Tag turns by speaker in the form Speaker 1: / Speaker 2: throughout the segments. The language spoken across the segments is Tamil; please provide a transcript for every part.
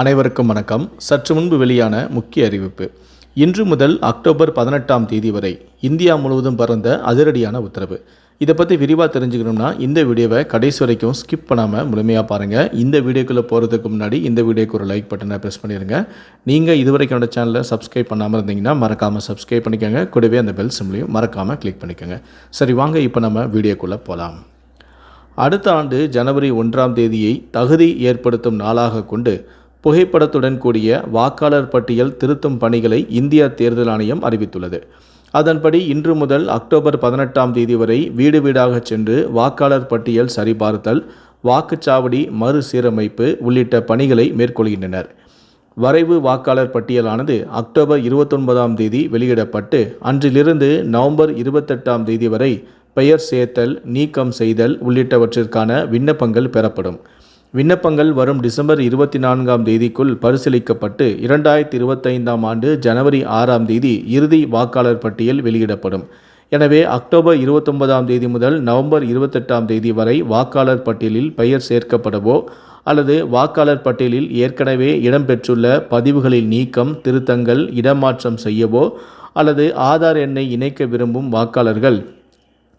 Speaker 1: அனைவருக்கும் வணக்கம். சற்று முன்பு வெளியான முக்கிய அறிவிப்பு. இன்று முதல் அக்டோபர் பதினெட்டாம் தேதி வரை இந்தியா முழுவதும் பறந்த அதிரடியான உத்தரவு. இதை பற்றி விரிவாக தெரிஞ்சுக்கணும்னா இந்த வீடியோவை கடைசி வரைக்கும் ஸ்கிப் பண்ணாமல் முழுமையாக பாருங்கள் இந்த வீடியோக்குள்ளே போகிறதுக்கு முன்னாடி இந்த வீடியோக்கு ஒரு லைக் பட்டனை ப்ரெஸ் பண்ணிடுங்க. நீங்கள் இதுவரைக்கும் என்னோட சேனலை சப்ஸ்கிரைப் பண்ணாமல் இருந்தீங்கன்னா மறக்காமல் சப்ஸ்கிரைப் பண்ணிக்கோங்க. கூடவே அந்த பெல் சிம்லையும் மறக்காமல் கிளிக் பண்ணிக்கோங்க. சரி வாங்க இப்போ நம்ம வீடியோக்குள்ளே போகலாம் அடுத்த ஆண்டு ஜனவரி ஒன்றாம் தேதியை தகுதி ஏற்படுத்தும் நாளாக கொண்டு புகைப்படத்துடன் கூடிய வாக்காளர் பட்டியல் திருத்தும் பணிகளை இந்திய தேர்தல் ஆணையம் அறிவித்துள்ளது. அதன்படி இன்று முதல் அக்டோபர் பதினெட்டாம் தேதி வரை வீடு வீடாக சென்று வாக்காளர் பட்டியல் சரிபார்த்தல் வாக்குச்சாவடி மறுசீரமைப்பு உள்ளிட்ட பணிகளை மேற்கொள்கின்றனர். வரைவு வாக்காளர் பட்டியலானது அக்டோபர் இருபத்தொன்பதாம் தேதி வெளியிடப்பட்டு அன்றிலிருந்து நவம்பர் இருபத்தெட்டாம் தேதி வரை பெயர் சேர்த்தல் நீக்கம் செய்தல் உள்ளிட்டவற்றிற்கான விண்ணப்பங்கள் பெறப்படும். விண்ணப்பங்கள் வரும் டிசம்பர் இருபத்தி நான்காம் தேதிக்குள் பரிசீலிக்கப்பட்டு இரண்டாயிரத்தி இருபத்தைந்தாம் ஆண்டு ஜனவரி ஆறாம் தேதி இறுதி வாக்காளர் பட்டியல் வெளியிடப்படும். எனவே அக்டோபர் இருபத்தொன்பதாம் தேதி முதல் நவம்பர் இருபத்தெட்டாம் தேதி வரை வாக்காளர் பட்டியலில் பெயர் சேர்க்கப்படவோ அல்லது வாக்காளர் பட்டியலில் ஏற்கனவே இடம்பெற்றுள்ள பதிவுகளில் நீக்கம் திருத்தங்கள் இடமாற்றம் செய்யவோ அல்லது ஆதார் எண்ணை இணைக்க விரும்பும் வாக்காளர்கள்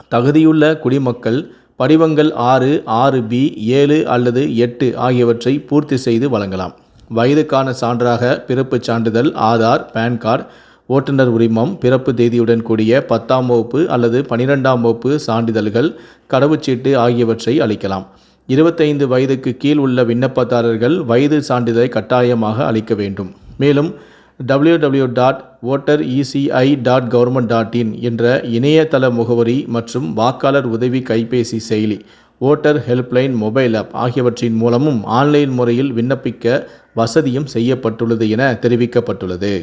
Speaker 1: தகுதியுள்ள குடிமக்கள் படிவங்கள் ஆறு ஆறு பி ஏழு அல்லது எட்டு ஆகியவற்றை பூர்த்தி செய்து வழங்கலாம். வயதுக்கான சான்றாக பிறப்புச் சான்றிதழ் ஆதார் பேன் கார்டு ஓட்டுநர் உரிமம் பிறப்பு தேதியுடன் கூடிய பத்தாம் வகுப்பு அல்லது பனிரெண்டாம் வகுப்பு சான்றிதழ்கள் கடவுச்சீட்டு ஆகியவற்றை அளிக்கலாம். இருபத்தைந்து வயதுக்கு கீழ் உள்ள விண்ணப்பதாரர்கள் வயது சான்றிதழை கட்டாயமாக அளிக்க வேண்டும். மேலும் W W dot voter ECI dot government dot in என்ற இணையதள முகவரி மற்றும் வாக்காளர் உதவி கைபேசி செயலி ஓட்டர் ஹெல்ப்லைன் மொபைல் ஆப் ஆகியவற்றின் மூலமும் ஆன்லைன் முறையில் விண்ணப்பிக்க வசதியும் செய்யப்பட்டுள்ளது என தெரிவிக்கப்பட்டுள்ளது.